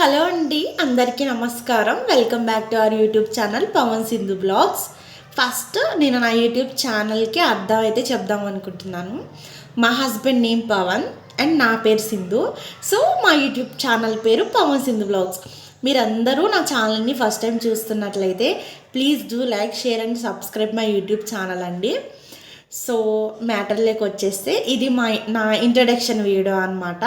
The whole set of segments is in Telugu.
హలో అండి అందరికీ నమస్కారం. Welcome back to our YouTube channel Pavan Sindhu blogs. First నేను నా యూట్యూబ్ ఛానల్కి అర్థం అయితే చెప్దాం అనుకుంటున్నాను. మా హస్బెండ్ నేమ్ పవన్ అండ్ నా పేరు సింధు. సో మా యూట్యూబ్ ఛానల్ పేరు పవన్ సింధు బ్లాగ్స్. మీరందరూ నా ఛానల్ని ఫస్ట్ టైం చూస్తున్నట్లయితే please do like share and subscribe my YouTube channel అండి. సో మ్యాటర్లోకి వచ్చేస్తే ఇది మా నా ఇంట్రడక్షన్ వీడియో అనమాట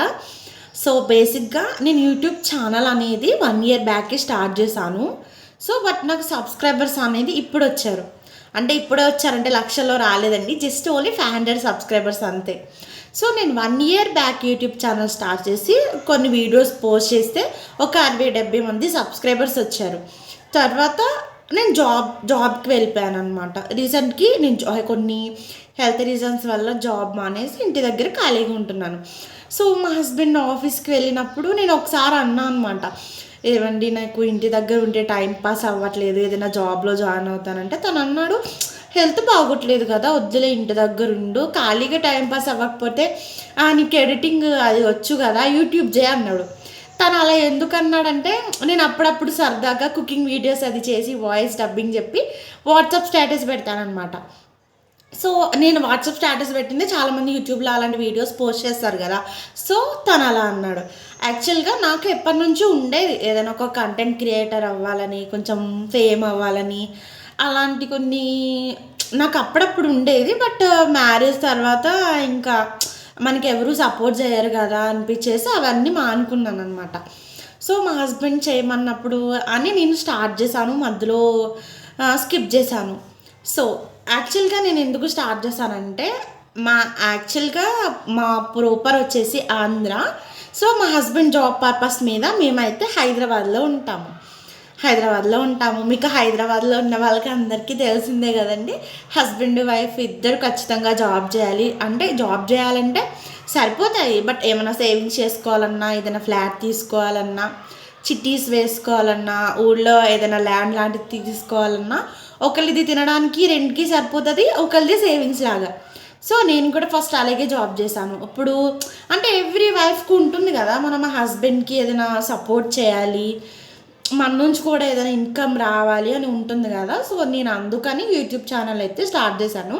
సో బేసిక్గా నేను యూట్యూబ్ ఛానల్ అనేది వన్ ఇయర్ బ్యాక్కి స్టార్ట్ చేశాను. సో బట్ నాకు సబ్స్క్రైబర్స్ అనేది ఇప్పుడు వచ్చారు. అంటే ఇప్పుడే వచ్చారంటే లక్షల్లో రాలేదండి. Just only five hundred subscribers అంతే. సో నేను one year back YouTube channel start చేసి కొన్ని వీడియోస్ పోస్ట్ చేస్తే ఒక అరవై డెబ్బై మంది సబ్స్క్రైబర్స్ వచ్చారు. తర్వాత నేను జాబ్ జాబ్కి వెళ్ళిపోయాను అనమాట రీసెంట్కి నేను కొన్ని హెల్త్ రీజన్స్ వల్ల జాబ్ మానేసి ఇంటి దగ్గర ఖాళీగా ఉంటున్నాను. సో మా హస్బెండ్ ఆఫీస్కి వెళ్ళినప్పుడు నేను ఒకసారి అన్నా అనమాట ఏవండి నాకు ఇంటి దగ్గర ఉంటే టైం పాస్ అవ్వట్లేదు ఏదైనా జాబ్లో జాయిన్ అవుతానంటే తను అన్నాడు హెల్త్ బాగోట్లేదు కదా వద్దులే ఇంటి దగ్గర ఉండు ఖాళీగా టైం పాస్ అవ్వకపోతే నీకు ఎడిటింగ్ అది వచ్చు కదా యూట్యూబ్ చేయ అన్నాడు. తను అలా ఎందుకు అన్నాడంటే నేను అప్పుడప్పుడు సరదాగా కుకింగ్ వీడియోస్ అది చేసి వాయిస్ డబ్బింగ్ చెప్పి వాట్సాప్ స్టేటస్ పెడతానమాట సో నేను వాట్సాప్ స్టేటస్ పెట్టింది చాలామంది యూట్యూబ్లో అలాంటి వీడియోస్ పోస్ట్ చేస్తారు కదా. సో తను అలా అన్నాడు. యాక్చువల్గా నాకు ఎప్పటి నుంచి ఉండేది ఏదైనా ఒక కంటెంట్ క్రియేటర్ అవ్వాలని కొంచెం ఫేమ్ అవ్వాలని అలాంటి కొన్ని నాకు అప్పుడప్పుడు ఉండేది బట్ మ్యారేజ్ తర్వాత ఇంకా మనకి ఎవరు సపోర్ట్ చేయరు కదా అనిపించేసి అవన్నీ మానుకున్నాను అనమాట సో మా హస్బెండ్ చేయమన్నప్పుడు అని నేను స్టార్ట్ చేశాను మధ్యలో uh, స్కిప్ చేశాను. సో యాక్చువల్గా నేను ఎందుకు స్టార్ట్ చేశానంటే మా యాక్చువల్గా మా ప్రోపర్ వచ్చేసి ఆంధ్ర. సో మా హస్బెండ్ జాబ్ పర్పస్ మీద మేమైతే హైదరాబాద్లో ఉంటాము. హైదరాబాద్లో ఉంటాము. మీకు హైదరాబాద్లో ఉన్న వాళ్ళకి అందరికీ తెలిసిందే కదండి. హస్బెండ్ వైఫ్ ఇద్దరు ఖచ్చితంగా జాబ్ చేయాలి. అంటే జాబ్ చేయాలంటే సరిపోతాయి. బట్ ఏమైనా సేవింగ్స్ చేసుకోవాలన్నా ఏదైనా ఫ్లాట్ తీసుకోవాలన్నా చిట్టీస్ వేసుకోవాలన్నా ఊళ్ళో ఏదైనా ల్యాండ్ లాంటిది తీసుకోవాలన్నా ఒకళ్ళది తినడానికి రెంట్కి సరిపోతుంది ఒకరిది సేవింగ్స్ లాగా. సో నేను కూడా ఫస్ట్ అలాగే జాబ్ చేశాను. ఇప్పుడు అంటే ఎవ్రీ వైఫ్కి ఉంటుంది కదా మనం మా హస్బెండ్కి ఏదైనా సపోర్ట్ చేయాలి మన నుంచి కూడా ఏదైనా ఇన్కమ్ రావాలి అని ఉంటుంది కదా. సో నేను అందుకని యూట్యూబ్ ఛానల్ అయితే స్టార్ట్ చేశాను.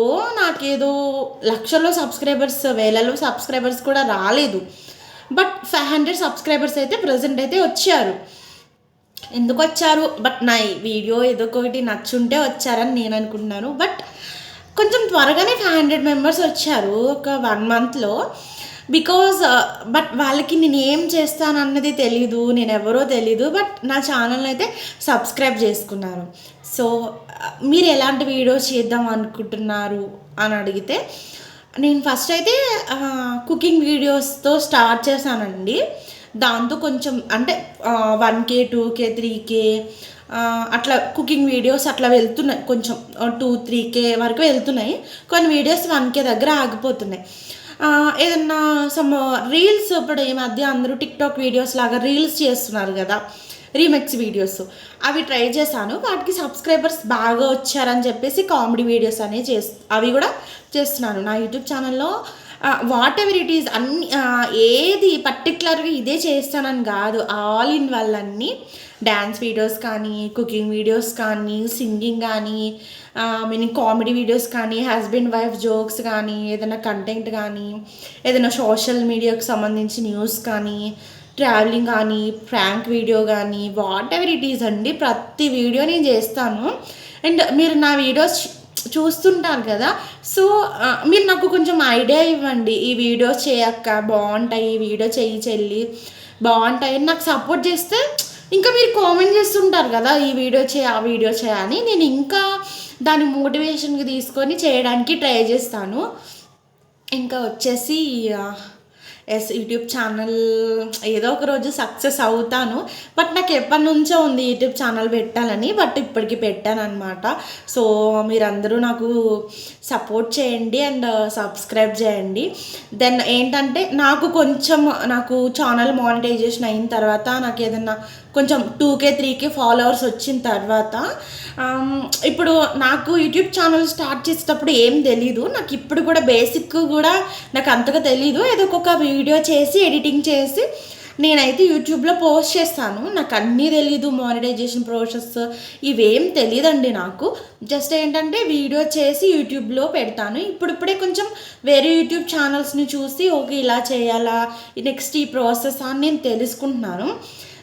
ఓ నాకేదో లక్షల్లో సబ్స్క్రైబర్స్ వేలలో సబ్స్క్రైబర్స్ కూడా రాలేదు. బట్ ఫైవ్ హండ్రెడ్ సబ్స్క్రైబర్స్ అయితే ప్రజెంట్ అయితే వచ్చారు. ఎందుకు వచ్చారు బట్ నా వీడియో ఏదో ఒకటి నచ్చుంటే వచ్చారని నేను అనుకుంటున్నాను. బట్ కొంచెం త్వరగానే ఫైవ్ హండ్రెడ్ మెంబర్స్ వచ్చారు ఒక వన్ మంత్లో బికాజ్ బట్ వాళ్ళకి నేను ఏం చేస్తాను అన్నది తెలీదు నేను ఎవరో తెలీదు బట్ నా ఛానల్ అయితే సబ్స్క్రైబ్ చేసుకున్నారు. సో uh, మీరు ఎలాంటి వీడియోస్ చేద్దాం అనుకుంటున్నారు అని అడిగితే నేను ఫస్ట్ అయితే కుకింగ్ వీడియోస్తో స్టార్ట్ చేశానండి. దాంతో కొంచెం అంటే one K two K three K అట్లా కుకింగ్ వీడియోస్ అట్లా వెళ్తున్నాయి. కొంచెం టూ త్రీ కే వరకు వెళ్తున్నాయి. కొన్ని వీడియోస్ వన్ కే దగ్గర ఆగిపోతున్నాయి. ఏదన్నా సమ్ రీల్స్ ఇప్పుడు ఈ మధ్య అందరూ టిక్ టాక్ వీడియోస్ లాగా రీల్స్ చేస్తున్నారు కదా రీమెక్స్ వీడియోస్ అవి ట్రై చేశాను. వాటికి సబ్స్క్రైబర్స్ బాగా వచ్చారని చెప్పేసి కామెడీ వీడియోస్ అనేవి చేస్ అవి కూడా చేస్తున్నాను. నా యూట్యూబ్ ఛానల్లో వాట్ ఎవర్ ఇట్ ఈస్ అన్ని ఏది పర్టికులర్గా ఇదే చేస్తానని కాదు. ఆల్ ఇన్ వాళ్ళన్నీ డ్యాన్స్ వీడియోస్ కానీ కుకింగ్ వీడియోస్ కానీ సింగింగ్ కానీ మీనింగ్ కామెడీ వీడియోస్ కానీ హస్బెండ్ వైఫ్ జోక్స్ కానీ ఏదైనా కంటెంట్ కానీ ఏదైనా సోషల్ మీడియాకు సంబంధించి న్యూస్ కానీ ట్రావెలింగ్ కానీ ప్రాంక్ వీడియో కానీ వాట్ ఎవర్ ఇట్ ఈస్ అండి ప్రతి వీడియో నేను చేస్తాను. అండ్ మీరు నా వీడియోస్ చూస్తుంటారు కదా. సో మీరు నాకు కొంచెం ఐడియా ఇవ్వండి. ఈ వీడియోస్ చేయక్క బాగుంటాయి ఈ వీడియో చెయ్యి చెల్లి బాగుంటాయి అని నాకు సపోర్ట్ చేస్తే ఇంకా మీరు కామెంట్ చేస్తుంటారు కదా ఈ వీడియో చేయ ఆ వీడియో చేయని నేను ఇంకా దాని మోటివేషన్కి తీసుకొని చేయడానికి ట్రై చేస్తాను. ఇంకా వచ్చేసి ఎస్ యూట్యూబ్ ఛానల్ ఏదో ఒక రోజు సక్సెస్ అవుతాను. బట్ నాకు ఎప్పటి నుంచో ఉంది యూట్యూబ్ ఛానల్ పెట్టాలని. బట్ ఇప్పటికి పెట్టాను అనమాట సో మీరందరూ నాకు సపోర్ట్ చేయండి అండ్ సబ్స్క్రైబ్ చేయండి. దెన్ ఏంటంటే నాకు కొంచెం నాకు ఛానల్ మానిటైజేషన్ అయిన తర్వాత నాకు ఏదన్నా కొంచెం two K three K followers వచ్చిన తర్వాత um, ఇప్పుడు నాకు యూట్యూబ్ ఛానల్ స్టార్ట్ చేసేటప్పుడు ఏం తెలీదు. నాకు ఇప్పుడు కూడా బేసిక్ కూడా నాకు అంతగా తెలీదు. ఏదో ఒక వీడియో చేసి ఎడిటింగ్ చేసి నేనైతే యూట్యూబ్లో పోస్ట్ చేస్తాను. నాకు అన్నీ తెలీదు మానిటైజేషన్ ప్రాసెస్ ఇవేం తెలియదండి నాకు. జస్ట్ ఏంటంటే వీడియో చేసి యూట్యూబ్లో పెడతాను. ఇప్పుడిప్పుడే కొంచెం వేరే యూట్యూబ్ ఛానల్స్ని చూసి ఓకే ఇలా చేయాలా నెక్స్ట్ ఈ ప్రాసెస్ అని నేను తెలుసుకుంటున్నాను.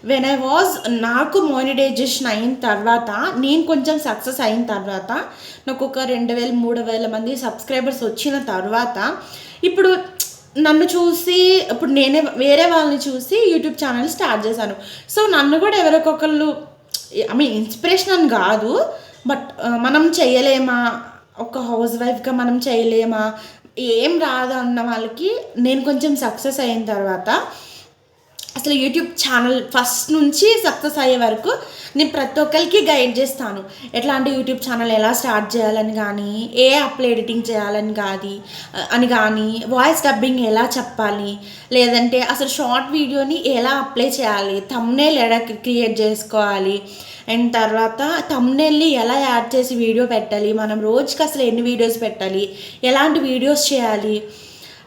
వెన్ ఐ వాజ్ నాకు మోనిటైజేషన్ అయిన తర్వాత నేను కొంచెం సక్సెస్ అయిన తర్వాత నాకు ఒక రెండు వేల మూడు వేల మంది సబ్స్క్రైబర్స్ వచ్చిన తర్వాత ఇప్పుడు నన్ను చూసి ఇప్పుడు నేనే వేరే వాళ్ళని చూసి యూట్యూబ్ ఛానల్ స్టార్ట్ చేశాను. సో నన్ను కూడా ఎవరికొకళ్ళు ఐ మీన్ ఇన్స్పిరేషన్ అని కాదు బట్ మనం చేయలేమా? ఒక హౌస్ వైఫ్గా మనం చేయలేమా? ఏం రాదు అన్న వాళ్ళకి నేను కొంచెం సక్సెస్ అయిన తర్వాత అసలు యూట్యూబ్ ఛానల్ ఫస్ట్ నుంచి సక్సెస్ అయ్యే వరకు నేను ప్రతి ఒక్కరికి గైడ్ చేస్తాను. ఎట్లాంటి యూట్యూబ్ ఛానల్ ఎలా స్టార్ట్ చేయాలని కానీ ఏ అప్లో ఎడిటింగ్ చేయాలని కానీ అని కానీ వాయిస్ డబ్బింగ్ ఎలా చెప్పాలి లేదంటే అసలు షార్ట్ వీడియోని ఎలా అప్లై చేయాలి తమ్నేల్ ఎలా క్రియేట్ చేసుకోవాలి అండ్ తర్వాత తమ్నేల్ని ఎలా యాడ్ చేసి వీడియో పెట్టాలి మనం రోజుకి అసలు ఎన్ని వీడియోస్ పెట్టాలి ఎలాంటి వీడియోస్ చేయాలి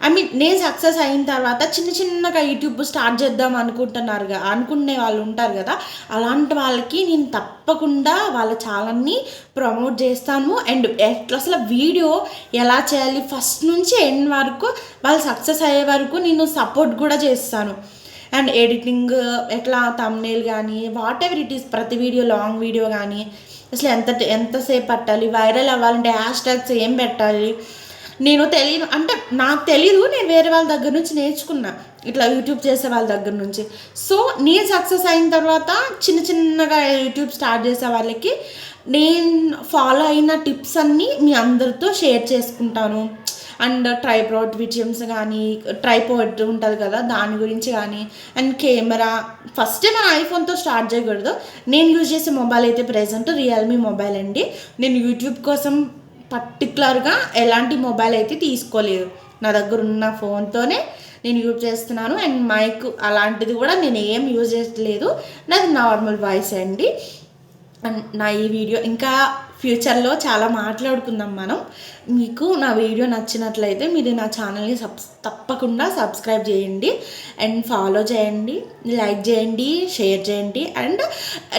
ఐ మీన్ నేను సక్సెస్ అయిన తర్వాత చిన్న చిన్నగా యూట్యూబ్ స్టార్ట్ చేద్దాం అనుకుంటున్నారు అనుకునే వాళ్ళు ఉంటారు కదా అలాంటి వాళ్ళకి నేను తప్పకుండా వాళ్ళ ఛానల్ని ప్రమోట్ చేస్తాను. అండ్ ఎట్లా అసలు వీడియో ఎలా చేయాలి? ఫస్ట్ నుంచి ఎండ్ వరకు వాళ్ళు సక్సెస్ అయ్యే వరకు నేను సపోర్ట్ కూడా చేస్తాను. అండ్ ఎడిటింగ్ ఎట్లా తమ్నేల్ కానీ వాట్ ఎవర్ ఇట్ ఈస్ ప్రతి వీడియో లాంగ్ వీడియో కానీ అసలు ఎంత ఎంతసేపు పట్టాలి? వైరల్ అవ్వాలంటే హ్యాష్ ట్యాగ్స్ ఏం పెట్టాలి? నేను తెలియను అంటే నాకు తెలీదు నేను వేరే వాళ్ళ దగ్గర నుంచి నేర్చుకున్నా. ఇట్లా యూట్యూబ్ చేసే వాళ్ళ దగ్గర నుంచి. సో నేను సక్సెస్ అయిన తర్వాత చిన్న చిన్నగా యూట్యూబ్ స్టార్ట్ చేసే వాళ్ళకి నేను ఫాలో అయిన టిప్స్ అన్నీ మీ అందరితో షేర్ చేసుకుంటాను. అండ్ ట్రైప్రాడ్ విజియమ్స్ కానీ ట్రైపోడ్ ఉంటుంది కదా దాని గురించి కానీ అండ్ కెమెరా ఫస్ట్ మన ఐఫోన్తో స్టార్ట్ చేయకూడదు. నేను యూజ్ చేసే మొబైల్ అయితే ప్రజెంట్ రియల్మీ మొబైల్ అండి. నేను యూట్యూబ్ కోసం పర్టికులర్గా ఎలాంటి మొబైల్ అయితే తీసుకోలేదు. నా దగ్గర ఉన్న ఫోన్తోనే నేను యూజ్ చేస్తున్నాను. అండ్ మైక్ అలాంటిది కూడా నేను ఏం యూజ్ చేయట్లేదు. నాది నార్మల్ వాయిస్ అండి. నా ఈ వీడియో ఇంకా ఫ్యూచర్లో చాలా మాట్లాడుకుందాం మనం. మీకు నా వీడియో నచ్చినట్లయితే మీరు నా ఛానల్ని సబ్ తప్పకుండా సబ్స్క్రైబ్ చేయండి. అండ్ ఫాలో చేయండి లైక్ చేయండి షేర్ చేయండి. అండ్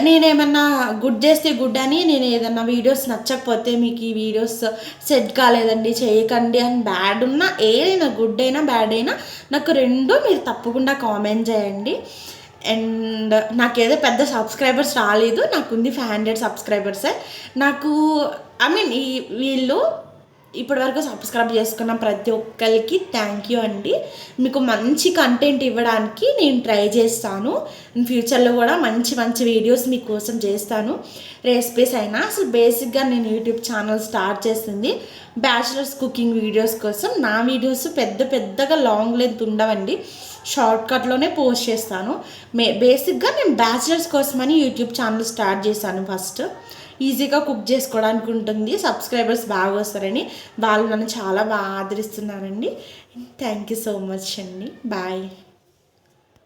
నేనేమన్నా గుడ్ చేస్తే గుడ్ అని నేను ఏదన్నా వీడియోస్ నచ్చకపోతే మీకు ఈ వీడియోస్ సెట్ కాలేదండి చేయకండి అని బ్యాడ్ ఉన్నా ఏదైనా గుడ్ అయినా బ్యాడ్ అయినా నాకు రెండు మీరు తప్పకుండా కామెంట్ చేయండి. అండ్ నాకేదో పెద్ద సబ్స్క్రైబర్స్ రాలేదు. నాకు ఉంది ఫైవ్ హండ్రెడ్ సబ్స్క్రైబర్సే. నాకు ఐ మీన్ ఈ వీళ్ళు ఇప్పటివరకు సబ్స్క్రైబ్ చేసుకున్న ప్రతి ఒక్కరికి థ్యాంక్ యూ అండి. మీకు మంచి కంటెంట్ ఇవ్వడానికి నేను ట్రై చేస్తాను. ఫ్యూచర్లో కూడా మంచి మంచి వీడియోస్ మీకోసం చేస్తాను. రెసిపీస్ అయినా అసలు బేసిక్గా నేను యూట్యూబ్ ఛానల్ స్టార్ట్ చేసింది. బ్యాచిలర్స్ కుకింగ్ వీడియోస్ కోసం. నా వీడియోస్ పెద్ద పెద్దగా లాంగ్ లెంత్ ఉండవండి. షార్ట్కట్లోనే పోస్ట్ చేస్తాను. మే బేసిక్గా నేను బ్యాచిలర్స్ కోసమని యూట్యూబ్ ఛానల్ స్టార్ట్ చేశాను ఫస్ట్ ఈజీగా కుక్ చేసుకోవడానికి ఉంటుంది. సబ్స్క్రైబర్స్ బాగా వస్తారని వాళ్ళు నన్ను చాలా బాగా ఆదరిస్తున్నారండి. థ్యాంక్ యూ సో మచ్ అండి. బాయ్